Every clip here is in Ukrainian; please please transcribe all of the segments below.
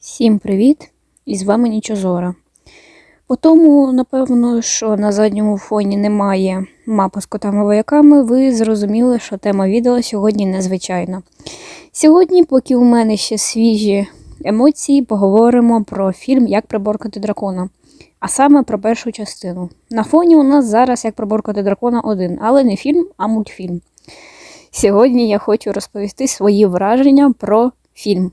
Всім привіт! І з вами Нічозора. По тому, напевно, що на задньому фоні немає мапи з котами вояками, ви зрозуміли, що тема відео сьогодні незвичайна. Сьогодні, поки у мене ще свіжі емоції, поговоримо про фільм Як приборкати дракона, а саме про першу частину. На фоні у нас зараз як приборкати дракона один, але не фільм, а мультфільм. Сьогодні я хочу розповісти свої враження про фільм.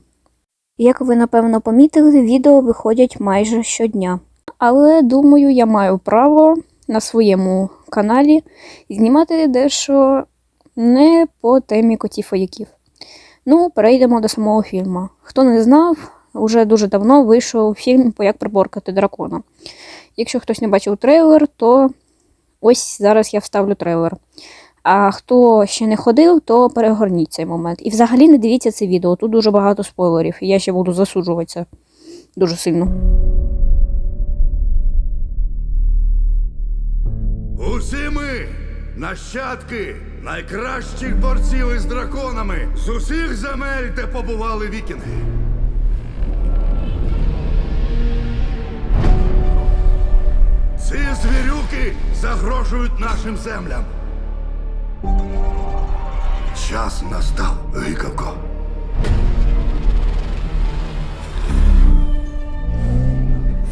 Як ви напевно помітили, відео виходять майже щодня. Але думаю, я маю право на своєму каналі знімати дещо не по темі котів вояків. Ну, перейдемо до самого фільму. Хто не знав, уже дуже давно вийшов фільм по як приборкати дракона. Якщо хтось не бачив трейлер, то ось зараз я вставлю трейлер. А хто ще не ходив, то перегорніть цей момент. І взагалі не дивіться це відео. Тут дуже багато спойлерів, і я ще буду засуджуватися дуже сильно. Усі ми нащадки найкращих борців із драконами з усіх земель, де побували вікінги. Ці звірюки загрожують нашим землям. Час настав, гикавко.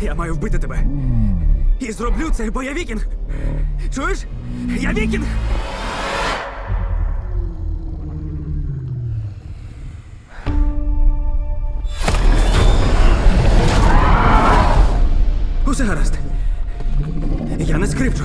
Я маю вбити тебе. І зроблю це, бо я вікінг. Чуєш? Я вікінг! Усе гаразд. Я не скрипчу.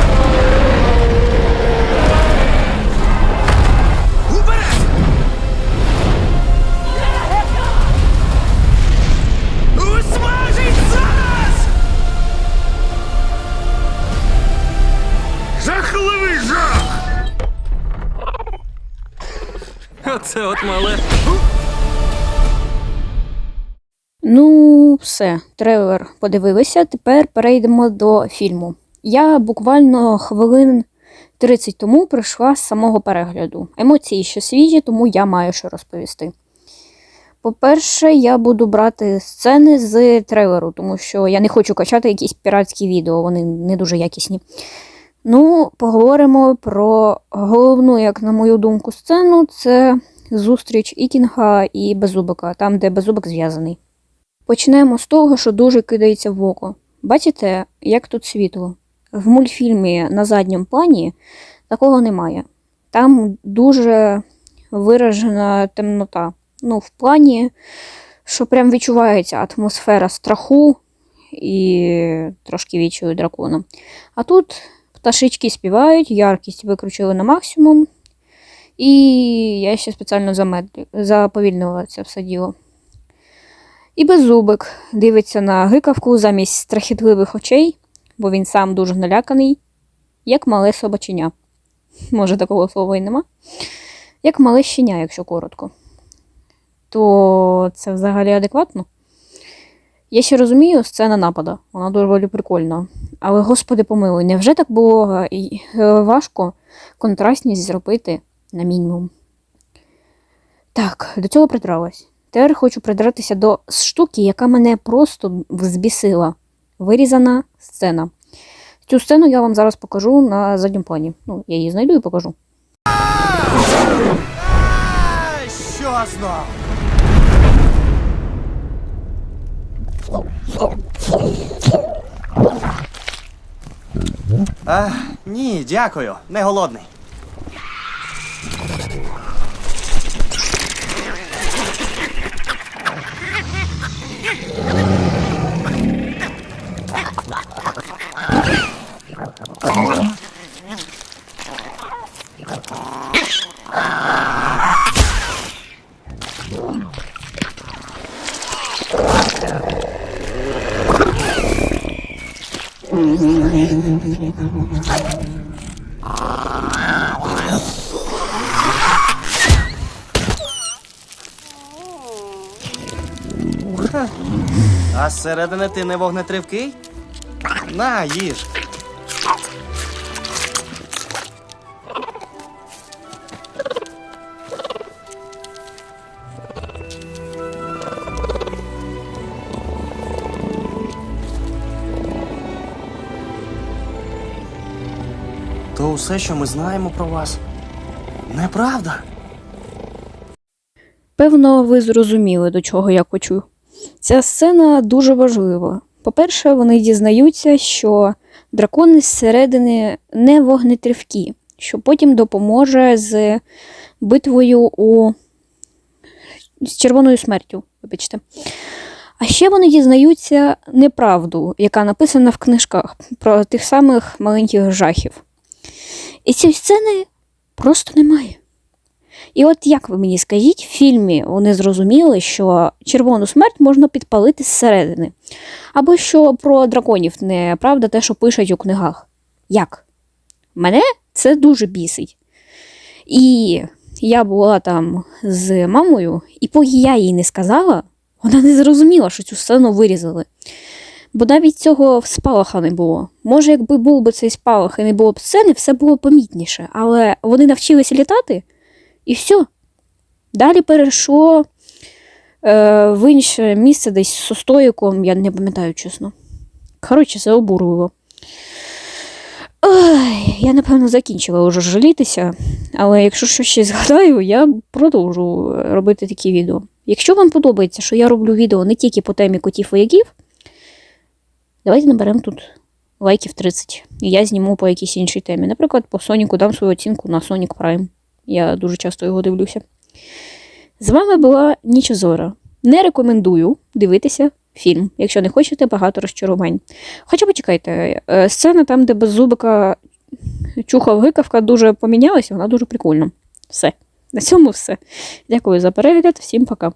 Оце от мале. Ну, все, трейлер подивилися. Тепер перейдемо до фільму. Я буквально хвилин 30 тому прийшла з самого перегляду. Емоції ще свіжі, тому я маю що розповісти. По-перше, я буду брати сцени з трейлеру, тому що я не хочу качати якісь піратські відео, вони не дуже якісні. Ну, поговоримо про головну, як на мою думку, сцену це зустріч Ікінга і Беззубика, там, де Беззубик зв'язаний. Почнемо з того, що дуже кидається в око. Бачите, як тут світло? В мультфільмі на задньому плані такого немає. Там дуже виражена темнота. Ну, в плані, що прям відчувається атмосфера страху і трошки відчую дракона. А тут пташечки співають, яркість викручили на максимум. І я ще спеціально замедлю, заповільнила це все діло. І беззубик дивиться на гикавку замість страхітливих очей, бо він сам дуже наляканий, як мале собаченя. Може, такого слова і нема. Як мале щеня, якщо коротко. То це взагалі адекватно. Я ще розумію, сцена напада, вона доволі прикольна. Але, господи помилуй, невже так було е, е, важко контрастність зробити на мінімум? Так, до цього придралась. Тепер хочу придратися до штуки, яка мене просто взбісила. Вирізана сцена. Цю сцену я вам зараз покажу на задньому плані. Ну, я її знайду і покажу. Що знов? А, ні, дякую, не голодний. А зсередини ти не вогнетривкий? На, їж. Усе, що ми знаємо про вас, неправда. Певно, ви зрозуміли, до чого я хочу. Ця сцена дуже важлива. По-перше, вони дізнаються, що дракони зсередини не вогнетривкі, що потім допоможе з битвою у... з червоною смертю. Вибачте. А ще вони дізнаються неправду, яка написана в книжках про тих самих маленьких жахів. І цієї сцени просто немає. І от як ви мені скажіть, в фільмі вони зрозуміли, що червону смерть можна підпалити зсередини. Або що про драконів неправда те, що пишуть у книгах. Як? Мене це дуже бісить. І я була там з мамою, і поки я їй не сказала, вона не зрозуміла, що цю сцену вирізали. Бо навіть цього спалаха не було. Може, якби був би цей спалах і не було б сцени, все було помітніше. Але вони навчилися літати, і все. Далі перейшло е, в інше місце десь з стоїком, я не пам'ятаю чесно. Коротше, це обурливо. Ой, я, напевно, закінчила вже жалітися, але якщо щось ще згадаю, я продовжу робити такі відео. Якщо вам подобається, що я роблю відео не тільки по темі котів вояків, давайте наберемо тут лайків 30. І я зніму по якійсь іншій темі. Наприклад, по Соніку дам свою оцінку на Sonic Prime. Я дуже часто його дивлюся. З вами була Ніч Зора. Не рекомендую дивитися фільм, якщо не хочете багато розчарувань. Хоча почекайте, е, сцена там, де беззубика чухав гикавка, дуже помінялася, вона дуже прикольна. Все. На цьому все. Дякую за перегляд, всім пока.